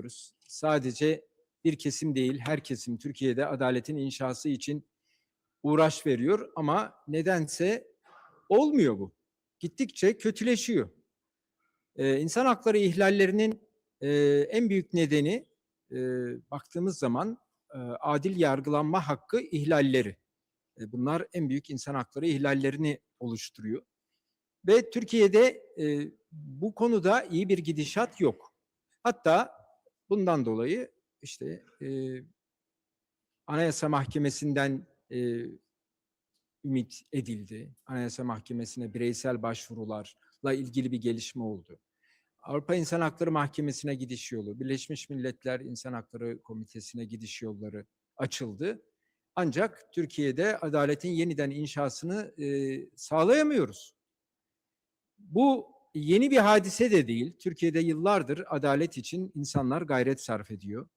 görüyoruz. Sadece bir kesim değil, her kesim Türkiye'de adaletin inşası için uğraş veriyor ama nedense olmuyor bu. Gittikçe kötüleşiyor. Ee, insan hakları ihlallerinin e, en büyük nedeni e, baktığımız zaman e, adil yargılanma hakkı ihlalleri. E, bunlar en büyük insan hakları ihlallerini oluşturuyor. Ve Türkiye'de e, bu konuda iyi bir gidişat yok. Hatta bundan dolayı işte e, Anayasa Mahkemesi'nden e, ümit edildi. Anayasa Mahkemesi'ne bireysel başvurularla ilgili bir gelişme oldu. Avrupa İnsan Hakları Mahkemesi'ne gidiş yolu, Birleşmiş Milletler İnsan Hakları Komitesi'ne gidiş yolları açıldı. Ancak Türkiye'de adaletin yeniden inşasını e, sağlayamıyoruz. Bu yeni bir hadise de değil. Türkiye'de yıllardır adalet için insanlar gayret sarf ediyor.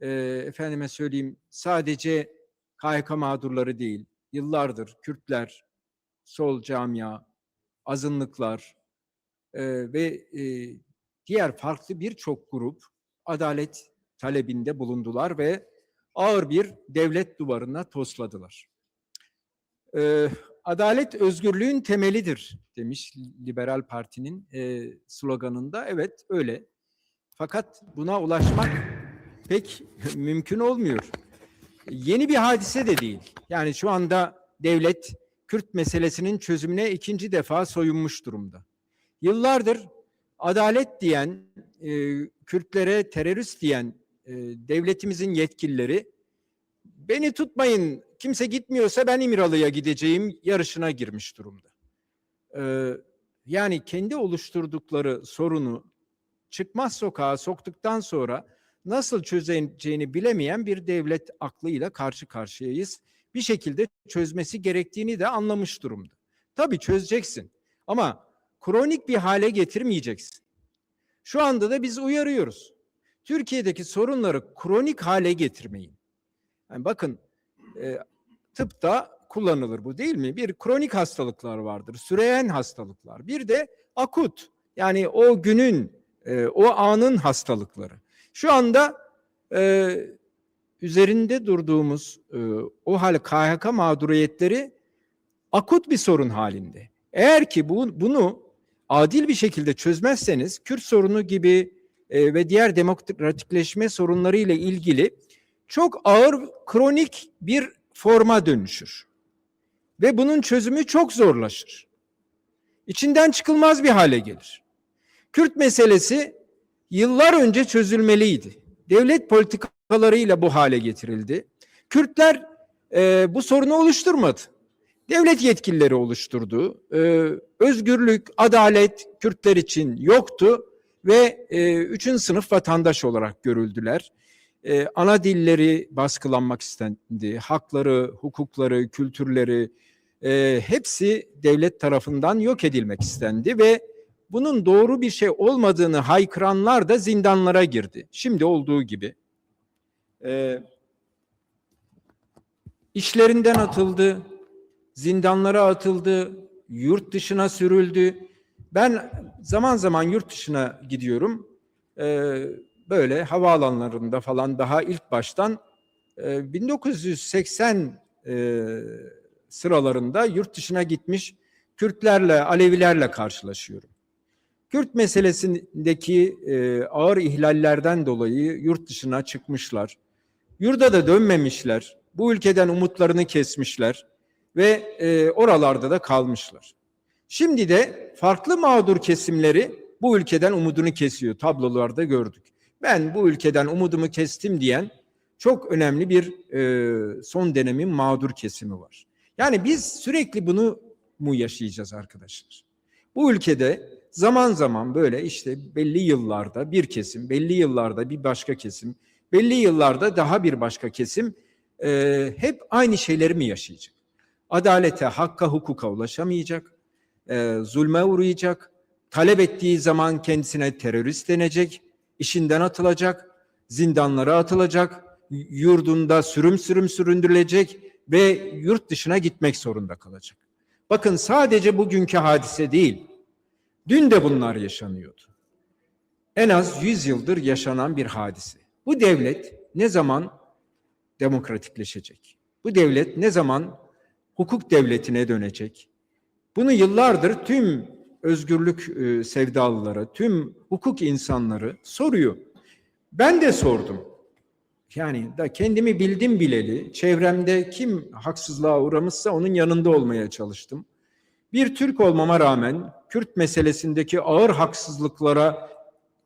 E, efendime söyleyeyim sadece KHK mağdurları değil, yıllardır Kürtler, sol camia, azınlıklar e, ve e, diğer farklı birçok grup adalet talebinde bulundular ve ağır bir devlet duvarına tosladılar. Ee, adalet özgürlüğün temelidir demiş Liberal Parti'nin e, sloganında. Evet öyle. Fakat buna ulaşmak pek mümkün olmuyor. Yeni bir hadise de değil. Yani şu anda devlet Kürt meselesinin çözümüne ikinci defa soyunmuş durumda. Yıllardır adalet diyen, e, Kürtlere terörist diyen e, devletimizin yetkilileri beni tutmayın kimse gitmiyorsa ben İmralı'ya gideceğim yarışına girmiş durumda. Ee, yani kendi oluşturdukları sorunu çıkmaz sokağa soktuktan sonra nasıl çözeceğini bilemeyen bir devlet aklıyla karşı karşıyayız. Bir şekilde çözmesi gerektiğini de anlamış durumda. Tabii çözeceksin ama kronik bir hale getirmeyeceksin. Şu anda da biz uyarıyoruz. Türkiye'deki sorunları kronik hale getirmeyin. Yani bakın e, tıpta kullanılır bu değil mi? Bir kronik hastalıklar vardır, süreyen hastalıklar. Bir de akut yani o günün, e, o anın hastalıkları. Şu anda e, üzerinde durduğumuz e, o hal KHK mağduriyetleri akut bir sorun halinde. Eğer ki bu, bunu adil bir şekilde çözmezseniz Kürt sorunu gibi e, ve diğer demokratikleşme sorunları ile ilgili çok ağır kronik bir forma dönüşür. Ve bunun çözümü çok zorlaşır. İçinden çıkılmaz bir hale gelir. Kürt meselesi yıllar önce çözülmeliydi. Devlet politikalarıyla bu hale getirildi. Kürtler e, bu sorunu oluşturmadı. Devlet yetkilileri oluşturdu. E, özgürlük, adalet Kürtler için yoktu ve e, üçün sınıf vatandaş olarak görüldüler e, ana dilleri baskılanmak istendi. Hakları, hukukları, kültürleri e, hepsi devlet tarafından yok edilmek istendi ve bunun doğru bir şey olmadığını haykıranlar da zindanlara girdi. Şimdi olduğu gibi. E, işlerinden atıldı, zindanlara atıldı, yurt dışına sürüldü. Ben zaman zaman yurt dışına gidiyorum. Ee, böyle havaalanlarında falan daha ilk baştan e, 1980 e, sıralarında yurt dışına gitmiş Kürtlerle, Alevilerle karşılaşıyorum. Kürt meselesindeki e, ağır ihlallerden dolayı yurt dışına çıkmışlar. Yurda da dönmemişler. Bu ülkeden umutlarını kesmişler ve e, oralarda da kalmışlar. Şimdi de farklı mağdur kesimleri bu ülkeden umudunu kesiyor. Tablolarda gördük ben bu ülkeden umudumu kestim diyen çok önemli bir e, son dönemin mağdur kesimi var. Yani biz sürekli bunu mu yaşayacağız arkadaşlar? Bu ülkede zaman zaman böyle işte belli yıllarda bir kesim, belli yıllarda bir başka kesim, belli yıllarda daha bir başka kesim e, hep aynı şeyleri mi yaşayacak? Adalete, hakka, hukuka ulaşamayacak, e, zulme uğrayacak, talep ettiği zaman kendisine terörist denecek, işinden atılacak, zindanlara atılacak, yurdunda sürüm sürüm süründürülecek ve yurt dışına gitmek zorunda kalacak. Bakın sadece bugünkü hadise değil, dün de bunlar yaşanıyordu. en az 100 yıldır yaşanan bir hadise. Bu devlet ne zaman demokratikleşecek? Bu devlet ne zaman hukuk devletine dönecek? Bunu yıllardır tüm özgürlük e, sevdalıları, tüm hukuk insanları soruyor. Ben de sordum. Yani da kendimi bildim bileli, çevremde kim haksızlığa uğramışsa onun yanında olmaya çalıştım. Bir Türk olmama rağmen Kürt meselesindeki ağır haksızlıklara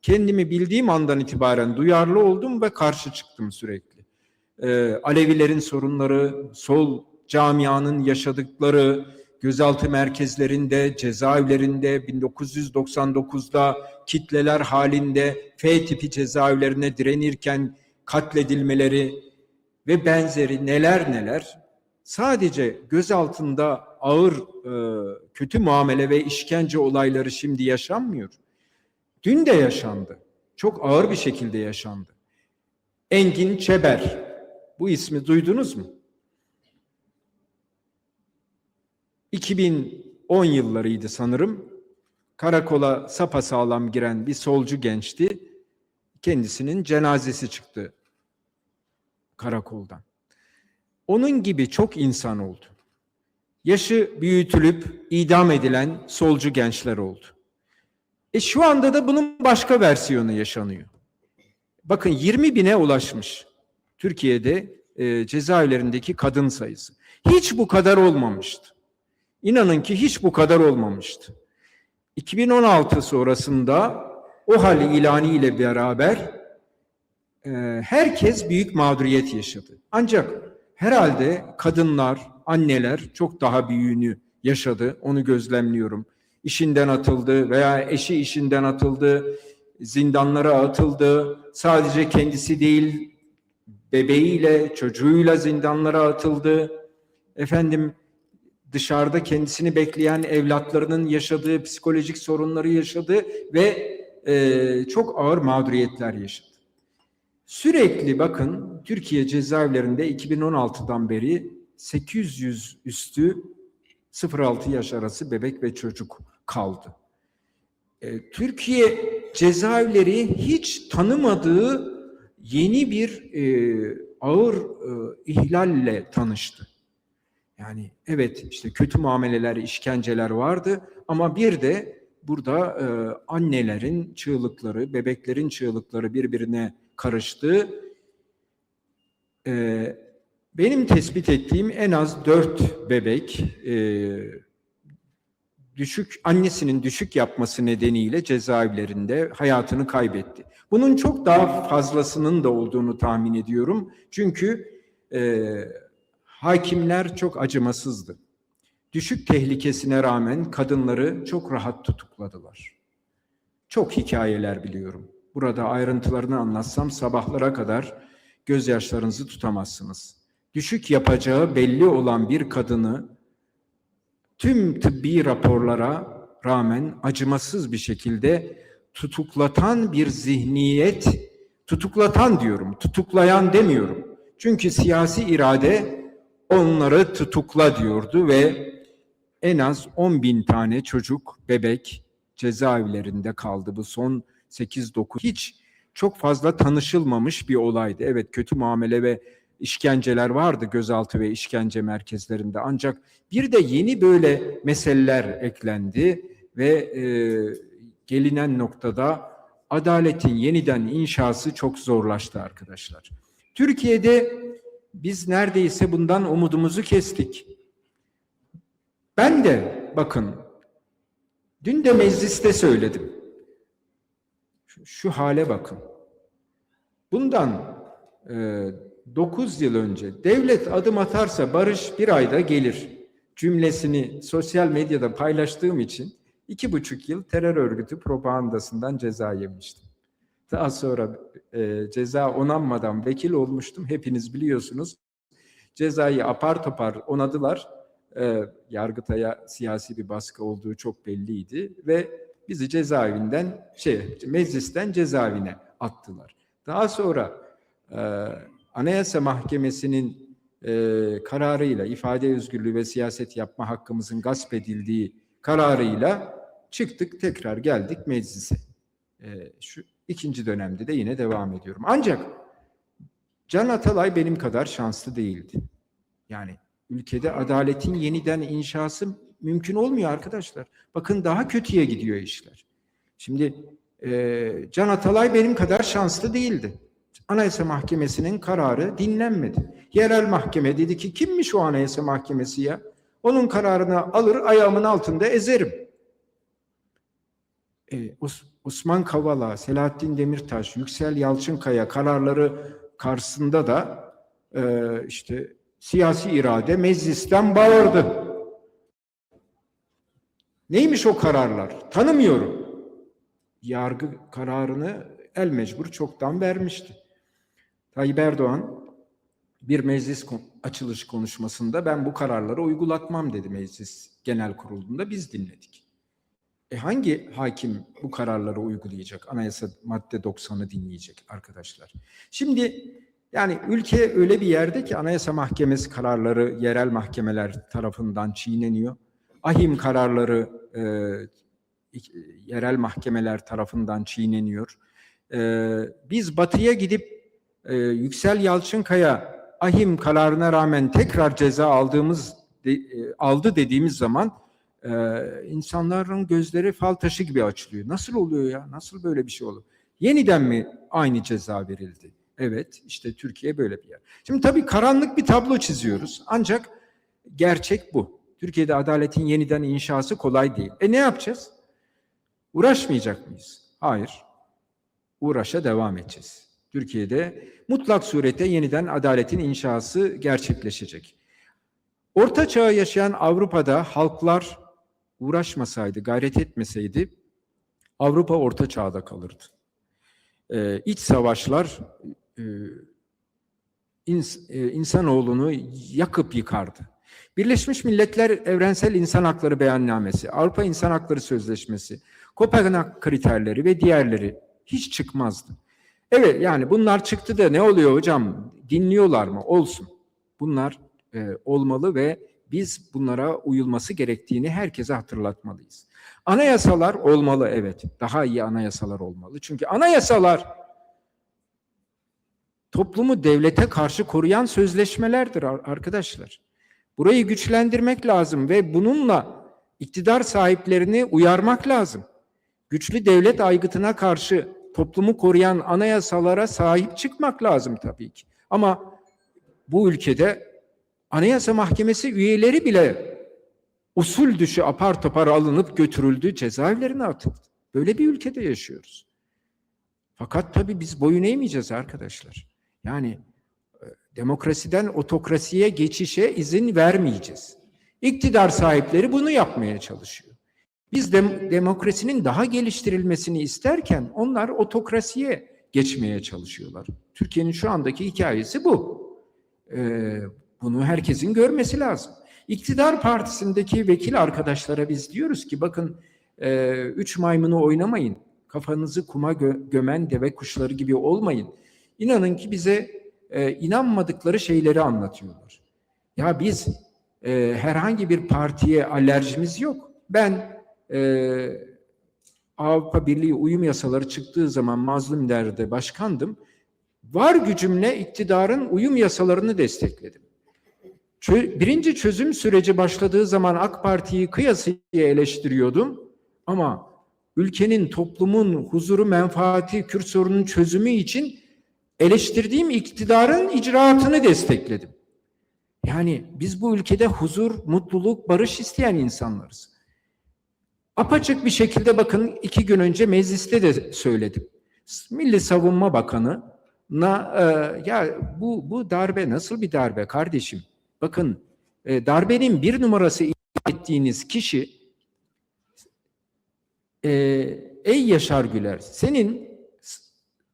kendimi bildiğim andan itibaren duyarlı oldum ve karşı çıktım sürekli. Ee, Alevilerin sorunları, sol camianın yaşadıkları, gözaltı merkezlerinde, cezaevlerinde 1999'da kitleler halinde F tipi cezaevlerine direnirken katledilmeleri ve benzeri neler neler sadece gözaltında ağır e, kötü muamele ve işkence olayları şimdi yaşanmıyor. Dün de yaşandı. Çok ağır bir şekilde yaşandı. Engin Çeber. Bu ismi duydunuz mu? 2010 yıllarıydı sanırım. Karakola sapasağlam giren bir solcu gençti. Kendisinin cenazesi çıktı karakoldan. Onun gibi çok insan oldu. Yaşı büyütülüp idam edilen solcu gençler oldu. E şu anda da bunun başka versiyonu yaşanıyor. Bakın 20 bine ulaşmış Türkiye'de e, cezaevlerindeki kadın sayısı. Hiç bu kadar olmamıştı. İnanın ki hiç bu kadar olmamıştı. 2016 sonrasında o hal ilanı ile beraber e, herkes büyük mağduriyet yaşadı. Ancak herhalde kadınlar, anneler çok daha büyüğünü yaşadı. Onu gözlemliyorum. İşinden atıldı veya eşi işinden atıldı, zindanlara atıldı. Sadece kendisi değil, bebeğiyle, çocuğuyla zindanlara atıldı. Efendim dışarıda kendisini bekleyen evlatlarının yaşadığı psikolojik sorunları yaşadı ve e, çok ağır mağduriyetler yaşadı. Sürekli bakın Türkiye cezaevlerinde 2016'dan beri 800 üstü 0-6 yaş arası bebek ve çocuk kaldı. E, Türkiye cezaevleri hiç tanımadığı yeni bir e, ağır e, ihlalle tanıştı. Yani evet işte kötü muameleler, işkenceler vardı ama bir de burada e, annelerin çığlıkları, bebeklerin çığlıkları birbirine karıştı. E, benim tespit ettiğim en az dört bebek e, düşük annesinin düşük yapması nedeniyle cezaevlerinde hayatını kaybetti. Bunun çok daha fazlasının da olduğunu tahmin ediyorum. Çünkü e, hakimler çok acımasızdı. Düşük tehlikesine rağmen kadınları çok rahat tutukladılar. Çok hikayeler biliyorum. Burada ayrıntılarını anlatsam sabahlara kadar gözyaşlarınızı tutamazsınız. Düşük yapacağı belli olan bir kadını tüm tıbbi raporlara rağmen acımasız bir şekilde tutuklatan bir zihniyet, tutuklatan diyorum, tutuklayan demiyorum. Çünkü siyasi irade onları tutukla diyordu ve en az 10 bin tane çocuk, bebek cezaevlerinde kaldı. Bu son 8-9 hiç çok fazla tanışılmamış bir olaydı. Evet kötü muamele ve işkenceler vardı gözaltı ve işkence merkezlerinde. Ancak bir de yeni böyle meseleler eklendi ve e, gelinen noktada adaletin yeniden inşası çok zorlaştı arkadaşlar. Türkiye'de biz neredeyse bundan umudumuzu kestik. Ben de bakın dün de mecliste söyledim. Şu, şu hale bakın. Bundan e, 9 yıl önce devlet adım atarsa barış bir ayda gelir cümlesini sosyal medyada paylaştığım için iki buçuk yıl terör örgütü propagandasından ceza yemiştim. Daha sonra e, ceza onanmadan vekil olmuştum. Hepiniz biliyorsunuz. Cezayı apar topar onadılar. E, Yargıtay'a siyasi bir baskı olduğu çok belliydi ve bizi cezaevinden şey meclisten cezaevine attılar. Daha sonra e, Anayasa Mahkemesi'nin e, kararıyla ifade özgürlüğü ve siyaset yapma hakkımızın gasp edildiği kararıyla çıktık tekrar geldik meclise. E, şu İkinci dönemde de yine devam ediyorum. Ancak Can Atalay benim kadar şanslı değildi. Yani ülkede adaletin yeniden inşası mümkün olmuyor arkadaşlar. Bakın daha kötüye gidiyor işler. Şimdi e, Can Atalay benim kadar şanslı değildi. Anayasa Mahkemesi'nin kararı dinlenmedi. Yerel mahkeme dedi ki kimmiş o Anayasa Mahkemesi ya? Onun kararını alır ayağımın altında ezerim. E, Osman Kavala, Selahattin Demirtaş, Yüksel Yalçınkaya kararları karşısında da e, işte siyasi irade meclisten bağırdı. Neymiş o kararlar? Tanımıyorum. Yargı kararını el mecbur çoktan vermişti. Tayyip Erdoğan bir meclis açılış konuşmasında ben bu kararları uygulatmam dedi meclis genel kurulunda biz dinledik. E hangi hakim bu kararları uygulayacak? Anayasa madde 90'ı dinleyecek arkadaşlar. Şimdi yani ülke öyle bir yerde ki Anayasa Mahkemesi kararları yerel mahkemeler tarafından çiğneniyor. Ahim kararları e, yerel mahkemeler tarafından çiğneniyor. E, biz batıya gidip e, Yüksel Yalçınkaya ahim kararına rağmen tekrar ceza aldığımız de, e, aldı dediğimiz zaman e, insanların gözleri fal taşı gibi açılıyor. Nasıl oluyor ya? Nasıl böyle bir şey olur? Yeniden mi aynı ceza verildi? Evet, işte Türkiye böyle bir yer. Şimdi tabii karanlık bir tablo çiziyoruz. Ancak gerçek bu. Türkiye'de adaletin yeniden inşası kolay değil. E ne yapacağız? Uğraşmayacak mıyız? Hayır. Uğraşa devam edeceğiz. Türkiye'de mutlak surette yeniden adaletin inşası gerçekleşecek. Orta çağı yaşayan Avrupa'da halklar uğraşmasaydı, gayret etmeseydi Avrupa orta çağda kalırdı. Ee, iç savaşlar e, ins, e, insanoğlunu yakıp yıkardı. Birleşmiş Milletler Evrensel İnsan Hakları Beyannamesi, Avrupa İnsan Hakları Sözleşmesi, Kopenhag kriterleri ve diğerleri hiç çıkmazdı. Evet yani bunlar çıktı da ne oluyor hocam? Dinliyorlar mı? Olsun. Bunlar e, olmalı ve biz bunlara uyulması gerektiğini herkese hatırlatmalıyız. Anayasalar olmalı evet. Daha iyi anayasalar olmalı. Çünkü anayasalar toplumu devlete karşı koruyan sözleşmelerdir arkadaşlar. Burayı güçlendirmek lazım ve bununla iktidar sahiplerini uyarmak lazım. Güçlü devlet aygıtına karşı toplumu koruyan anayasalara sahip çıkmak lazım tabii ki. Ama bu ülkede Anayasa Mahkemesi üyeleri bile usul dışı apar topar alınıp götürüldü, cezaevlerine atıldı. Böyle bir ülkede yaşıyoruz. Fakat tabii biz boyun eğmeyeceğiz arkadaşlar. Yani e, demokrasiden otokrasiye geçişe izin vermeyeceğiz. İktidar sahipleri bunu yapmaya çalışıyor. Biz de demokrasinin daha geliştirilmesini isterken onlar otokrasiye geçmeye çalışıyorlar. Türkiye'nin şu andaki hikayesi bu. Ee, bunu herkesin görmesi lazım. İktidar partisindeki vekil arkadaşlara biz diyoruz ki bakın e, üç maymunu oynamayın. Kafanızı kuma gö- gömen deve kuşları gibi olmayın. İnanın ki bize e, inanmadıkları şeyleri anlatıyorlar. Ya biz e, herhangi bir partiye alerjimiz yok. Ben e, Avrupa Birliği uyum yasaları çıktığı zaman mazlum derdi başkandım. Var gücümle iktidarın uyum yasalarını destekledim. Birinci çözüm süreci başladığı zaman AK Parti'yi kıyasıya eleştiriyordum. Ama ülkenin, toplumun huzuru, menfaati, Kürt sorunun çözümü için eleştirdiğim iktidarın icraatını destekledim. Yani biz bu ülkede huzur, mutluluk, barış isteyen insanlarız. Apaçık bir şekilde bakın iki gün önce mecliste de söyledim. Milli Savunma Bakanı e, ya bu bu darbe nasıl bir darbe kardeşim? Bakın e, darbenin bir numarası ettiğiniz kişi e, ey Yaşar Güler senin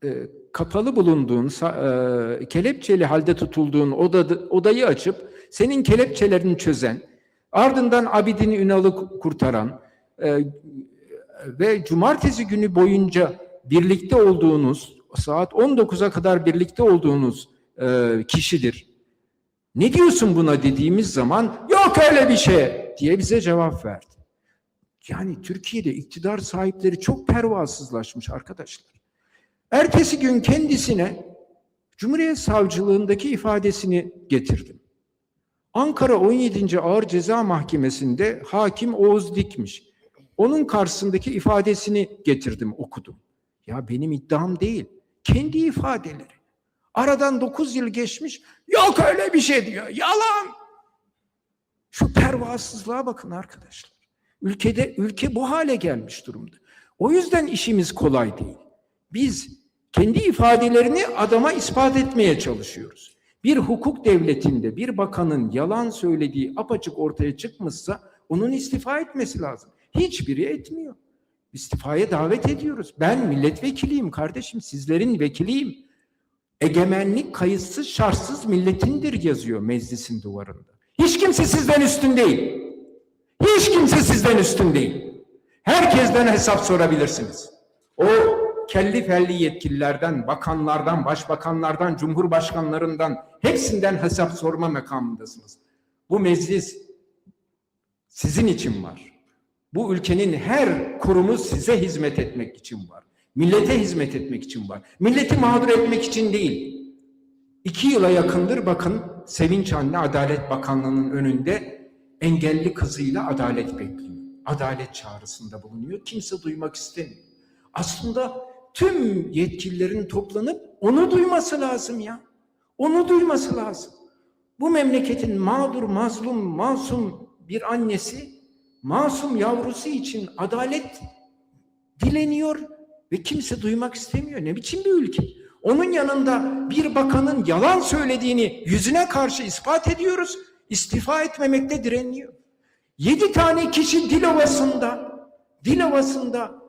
e, kapalı bulunduğun e, kelepçeli halde tutulduğun oda, odayı açıp senin kelepçelerini çözen ardından Abidin Ünal'ı kurtaran e, ve cumartesi günü boyunca birlikte olduğunuz saat 19'a kadar birlikte olduğunuz e, kişidir. Ne diyorsun buna dediğimiz zaman yok öyle bir şey diye bize cevap verdi. Yani Türkiye'de iktidar sahipleri çok pervasızlaşmış arkadaşlar. Ertesi gün kendisine Cumhuriyet Savcılığındaki ifadesini getirdim. Ankara 17. Ağır Ceza Mahkemesi'nde hakim Oğuz Dikmiş. Onun karşısındaki ifadesini getirdim, okudum. Ya benim iddiam değil, kendi ifadeleri. Aradan 9 yıl geçmiş, yok öyle bir şey diyor, yalan. Şu pervasızlığa bakın arkadaşlar. Ülkede ülke bu hale gelmiş durumda. O yüzden işimiz kolay değil. Biz kendi ifadelerini adama ispat etmeye çalışıyoruz. Bir hukuk devletinde bir bakanın yalan söylediği apaçık ortaya çıkmışsa onun istifa etmesi lazım. Hiçbiri etmiyor. İstifaya davet ediyoruz. Ben milletvekiliyim kardeşim, sizlerin vekiliyim. Egemenlik kayıtsız şartsız milletindir yazıyor meclisin duvarında. Hiç kimse sizden üstün değil. Hiç kimse sizden üstün değil. Herkesten hesap sorabilirsiniz. O kelli felli yetkililerden, bakanlardan, başbakanlardan, cumhurbaşkanlarından hepsinden hesap sorma makamındasınız. Bu meclis sizin için var. Bu ülkenin her kurumu size hizmet etmek için var. Millete hizmet etmek için var. Milleti mağdur etmek için değil. İki yıla yakındır bakın Sevinç Anne Adalet Bakanlığı'nın önünde engelli kızıyla adalet bekliyor. Adalet çağrısında bulunuyor. Kimse duymak istemiyor. Aslında tüm yetkililerin toplanıp onu duyması lazım ya. Onu duyması lazım. Bu memleketin mağdur, mazlum, masum bir annesi masum yavrusu için adalet dileniyor ve kimse duymak istemiyor. Ne biçim bir ülke? Onun yanında bir bakanın yalan söylediğini yüzüne karşı ispat ediyoruz. İstifa etmemekte direniyor. Yedi tane kişi Dilovası'nda, Dilovası'nda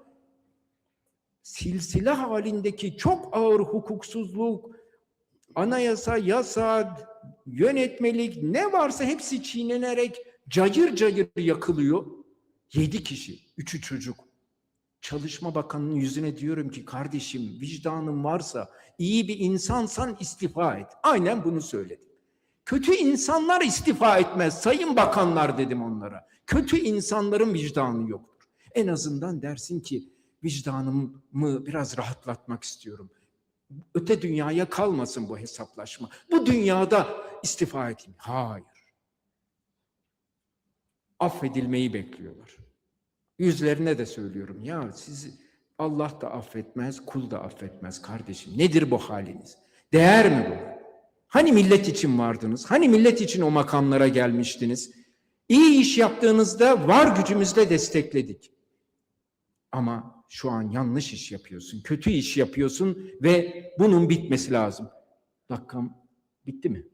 silsile halindeki çok ağır hukuksuzluk, anayasa, yasa, yönetmelik ne varsa hepsi çiğnenerek cayır cayır yakılıyor. Yedi kişi, üçü çocuk. Çalışma Bakanı'nın yüzüne diyorum ki kardeşim vicdanın varsa iyi bir insansan istifa et. Aynen bunu söyledim. Kötü insanlar istifa etmez sayın bakanlar dedim onlara. Kötü insanların vicdanı yoktur. En azından dersin ki vicdanımı biraz rahatlatmak istiyorum. Öte dünyaya kalmasın bu hesaplaşma. Bu dünyada istifa edeyim. Hayır. Affedilmeyi bekliyorlar. Yüzlerine de söylüyorum ya sizi Allah da affetmez, kul da affetmez kardeşim. Nedir bu haliniz? Değer mi bu? Hani millet için vardınız? Hani millet için o makamlara gelmiştiniz? İyi iş yaptığınızda var gücümüzle destekledik. Ama şu an yanlış iş yapıyorsun, kötü iş yapıyorsun ve bunun bitmesi lazım. Dakikam bitti mi?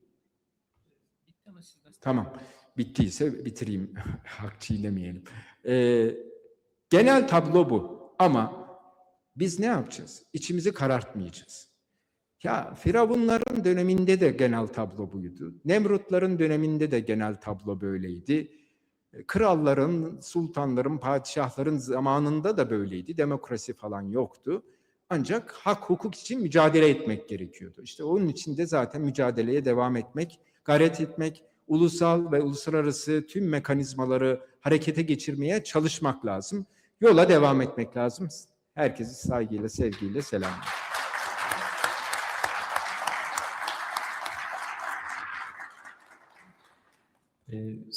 Tamam. Bittiyse bitireyim. Hak çiğnemeyelim. Ee, genel tablo bu. Ama biz ne yapacağız? İçimizi karartmayacağız. Ya Firavunların döneminde de genel tablo buydu. Nemrutların döneminde de genel tablo böyleydi. Kralların, sultanların, padişahların zamanında da böyleydi. Demokrasi falan yoktu. Ancak hak hukuk için mücadele etmek gerekiyordu. İşte onun için de zaten mücadeleye devam etmek, gayret etmek, ulusal ve uluslararası tüm mekanizmaları harekete geçirmeye çalışmak lazım. Yola devam etmek lazım. Herkesi saygıyla, sevgiyle selamlıyorum. Ee,